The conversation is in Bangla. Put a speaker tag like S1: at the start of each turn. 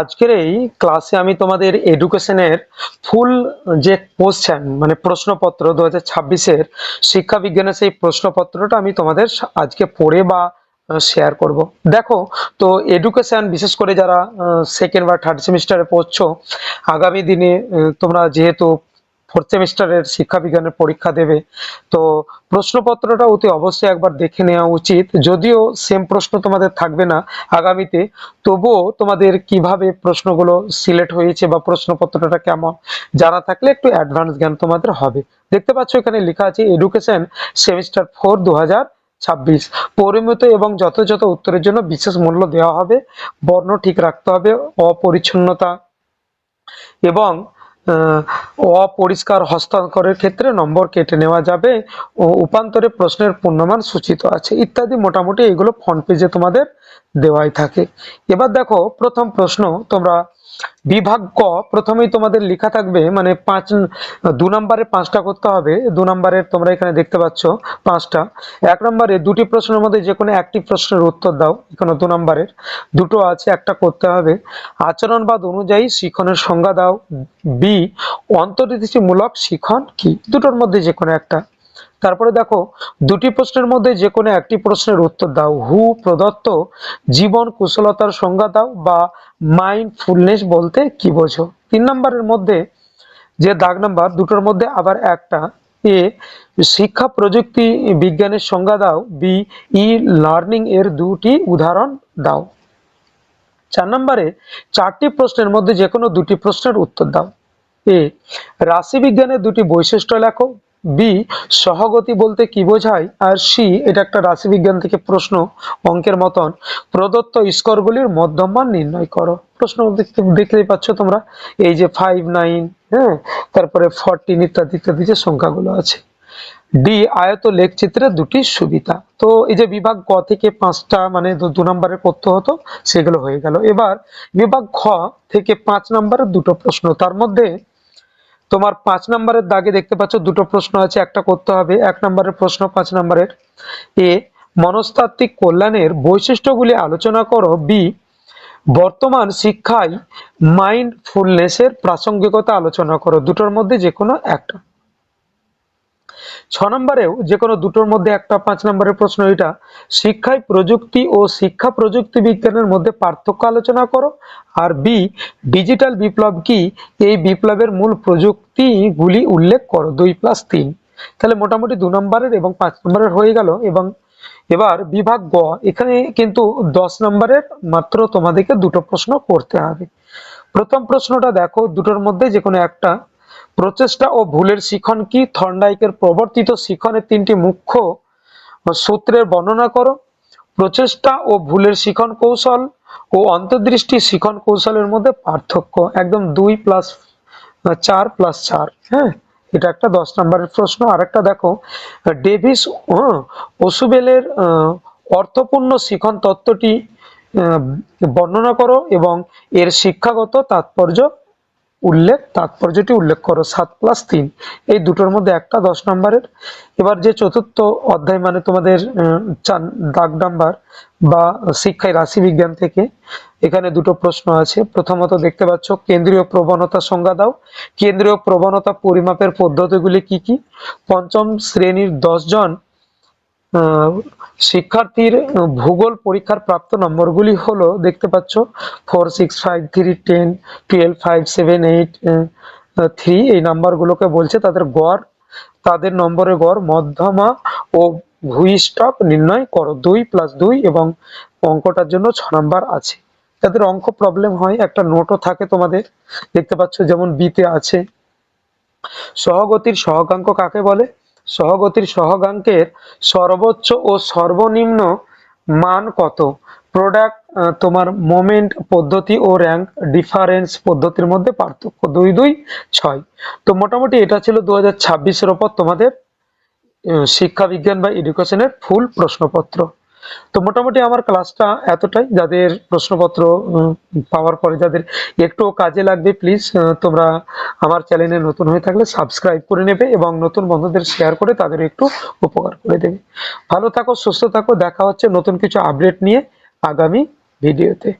S1: আজকের এই ক্লাসে আমি তোমাদের এডুকেশনের ফুল যে কোশ্চেন মানে প্রশ্নপত্র দু হাজার ছাব্বিশের শিক্ষা বিজ্ঞানের সেই প্রশ্নপত্রটা আমি তোমাদের আজকে পড়ে বা শেয়ার করব। দেখো, তো এডুকেশন বিশেষ করে যারা সেকেন্ড বা থার্ড সেমিস্টারে পড়ছো, আগামী দিনে তোমরা যেহেতু ফোর্থ সেমিস্টারের শিক্ষা বিজ্ঞানের পরীক্ষা দেবে। তো প্রশ্নপত্রটা অতি অবশ্যই একবার দেখে নেওয়া উচিত। যদিও সেম প্রশ্ন তোমাদের থাকবে না আগামীতে, তবুও তোমাদের কীভাবে প্রশ্নগুলো সিলেক্ট হয়েছে বা প্রশ্নপত্রটা কেমন, জানা থাকলে একটু অ্যাডভান্স জ্ঞান তোমাদের হবে। দেখতে পাচ্ছ এখানে লেখা আছে এডুকেশন সেমিস্টার ফোর দু হাজার ছাব্বিশ। পরিমিত এবং যথাযথ উত্তরের জন্য বিশেষ মূল্য দেওয়া হবে। বর্ণ ঠিক রাখতে হবে, অপরিচ্ছন্নতা এবং অপরিষ্কার হস্তান্তরের ক্ষেত্রে নম্বর কেটে নেওয়া যাবে ও উপান্তরে প্রশ্নের পূর্ণমান সূচিত আছে ইত্যাদি মোটামুটি এগুলো ফ্রন্ট পেজে তোমাদের দেওয়াই থাকে। এবার দেখো প্রথম প্রশ্ন, তোমরা বিভাগ ক প্রথমেই তোমাদের লেখা থাকবে মানে পাঁচ, দু নম্বরে পাঁচটা করতে হবে, দু নম্বরের তোমরা এখানে দেখতে পাচ্ছ পাঁচটা। এক নম্বরে দুটি প্রশ্নের মধ্যে যে কোনো একটি প্রশ্নের উত্তর দাও, এখানে দু নম্বরের। দুটো আছে, একটা করতে হবে। আচরণবাদ অনুযায়ী শিখনের সংজ্ঞা দাও। বি, অন্তর্দৃষ্টিমূলক শিখন কি? দুটোর মধ্যে যে কোনো একটা। তারপরে দেখো, দুটি প্রশ্নের মধ্যে যে কোনো একটি প্রশ্নের উত্তর দাও। হু, প্রদত্ত জীবন কুশলতার সংজ্ঞা দাও বা মাইন্ডফুলনেস বলতে কি বোঝো? তিন নম্বরের মধ্যে যে দাগ নাম্বার, দুটোর মধ্যে আবার একটা। এ, শিক্ষা প্রযুক্তি বিজ্ঞানের সংজ্ঞা দাও বি ই লার্নিং এর দুটি উদাহরণ দাও। চার নম্বরে, চারটি প্রশ্নের মধ্যে যে কোনো দুটি প্রশ্নের উত্তর দাও। এ, রাশি বিজ্ঞানের দুটি বৈশিষ্ট্য লেখো। বি সহগতি বলতে কি বোঝায়? আর সি এটা একটা রাশি বিজ্ঞান থেকে প্রশ্ন অঙ্কের মতন। প্রদত্ত স্কোরগুলির মধ্যমান নির্ণয় করো। প্রশ্ন দেখতে, দেখতেই পাচ্ছ তোমরা? এই যে ফাইভ নাইন হ্যাঁ? তারপরে ফরটিন ইত্যাদি ইত্যাদি যে সংখ্যাগুলো আছে। ডি আয়ত লেখচিত্রের দুটি সুবিধা। তো এই যে বিভাগ ক থেকে পাঁচটা মানে দু নম্বরের করতে হতো, সেগুলো হয়ে গেল। এবার বিভাগ খ থেকে পাঁচ নম্বরের দুটো প্রশ্ন। তার মধ্যে তোমার পাঁচ নম্বরের দাগে দেখতে পাচ্ছ দুটো প্রশ্ন আছে, একটা করতে হবে, এক নম্বরের প্রশ্ন পাঁচ নম্বরের। এ, মনস্তাত্ত্বিক কল্যাণের বৈশিষ্ট্যগুলি আলোচনা করো। বি, বর্তমান শিক্ষায় মাইন্ডফুলনেসের প্রাসঙ্গিকতা আলোচনা করো। দুটোর মধ্যে যে কোনো একটা। ছ নম্বরেও যে কোনো দুটোর মধ্যে একটা, পাঁচ নম্বরের প্রশ্ন এটা। শিক্ষায় প্রযুক্তি ও শিক্ষা প্রযুক্তি বিজ্ঞানের মধ্যে পার্থক্য আলোচনা করো। আর বি, ডিজিটাল বিপ্লব কি? এই বিপ্লবের মূল প্রযুক্তিগুলি উল্লেখ করো, দুই প্লাস তিন। তাহলে মোটামুটি দু নম্বরের এবং পাঁচ নম্বরের হয়ে গেল এবং এবার বিভাগ গ, এখানে কিন্তু দশ নম্বরের মাত্র তোমাদেরকে দুটো প্রশ্ন করতে হবে। প্রথম প্রশ্নটা দেখো, দুটোর মধ্যে যে কোনো একটা। প্রচেষ্টা ও ভুলের শিখন কি? থর্নডাইকের প্রবর্তিত শিখনের তিনটি মুখ্য সূত্রের বর্ণনা করো। প্রচেষ্টা ও ভুলের শিখন কৌশল ও অন্তর্দৃষ্টি শিখন কৌশলের মধ্যে পার্থক্য, একদম দুই প্লাস চার প্লাস চার হ্যাঁ? এটা একটা দশ নম্বরের প্রশ্ন। আর একটা দেখো, ডেভিস ওসুবেলের অর্থপূর্ণ শিখন তত্ত্বটি বর্ণনা করো এবং এর শিক্ষাগত তাৎপর্য উল্লেখ, তাৎপর্যটি উল্লেখ করো, সাত প্লাস তিন। এই দুটোর মধ্যে একটা দশ নম্বরের। এবার যে চতুর্থ অধ্যায় মানে তোমাদের চার দাগ নাম্বার বা শিক্ষায় রাশি বিজ্ঞান থেকে, এখানে দুটো প্রশ্ন আছে। প্রথমত দেখতে পাচ্ছ, কেন্দ্রীয় প্রবণতা সংজ্ঞা দাও। কেন্দ্রীয় প্রবণতা পরিমাপের পদ্ধতিগুলি কি কি? পঞ্চম শ্রেণির দশ জন শিক্ষার্থীর ভূগোল পরীক্ষার প্রাপ্ত নম্বরগুলি হলো, দেখতে পাচ্ছ four six five three ten twelve five seven eight three এই নাম্বারগুলোকে বলছে তাদের গড়, তাদের নম্বরের গড় মধ্যমা ও ভূইষ্ঠক নির্ণয় করো, দুই প্লাস দুই এবং অঙ্কটার জন্য ছ নাম্বার আছে। তাদের অঙ্ক প্রবলেম হয়, একটা নোটও থাকে তোমাদের, দেখতে পাচ্ছ যেমন বিতে আছে। সহগতির সহগাঙ্ক কাকে বলে? সহগতির সহগাঙ্কের সর্বোচ্চ ও সর্বনিম্ন মান কত? প্রোডাক্ট তোমার মোমেন্ট পদ্ধতি ও র্যাঙ্ক ডিফারেন্স পদ্ধতির মধ্যে পার্থক্য দুই দুই, ছয়। তো মোটামুটি এটা ছিল দু হাজার ছাব্বিশের ওপর তোমাদের শিক্ষা বিজ্ঞান বা এডুকেশনের ফুল প্রশ্নপত্র। তো মোটামুটি আমার ক্লাসটা এতটাই। যাদের প্রশ্নপত্র পাওয়ার পরে যাদের একটু কাজে লাগবে প্লিজ তোমরা আমার চ্যানেলে নতুন হয়ে থাকলে সাবস্ক্রাইব করে নেবে এবং নতুন বন্ধুদের শেয়ার করে তাদের একটু উপকার করে দেবে। ভালো থাকো, সুস্থ থাকো, দেখা হচ্ছে নতুন কিছু আপডেট নিয়ে আগামী ভিডিওতে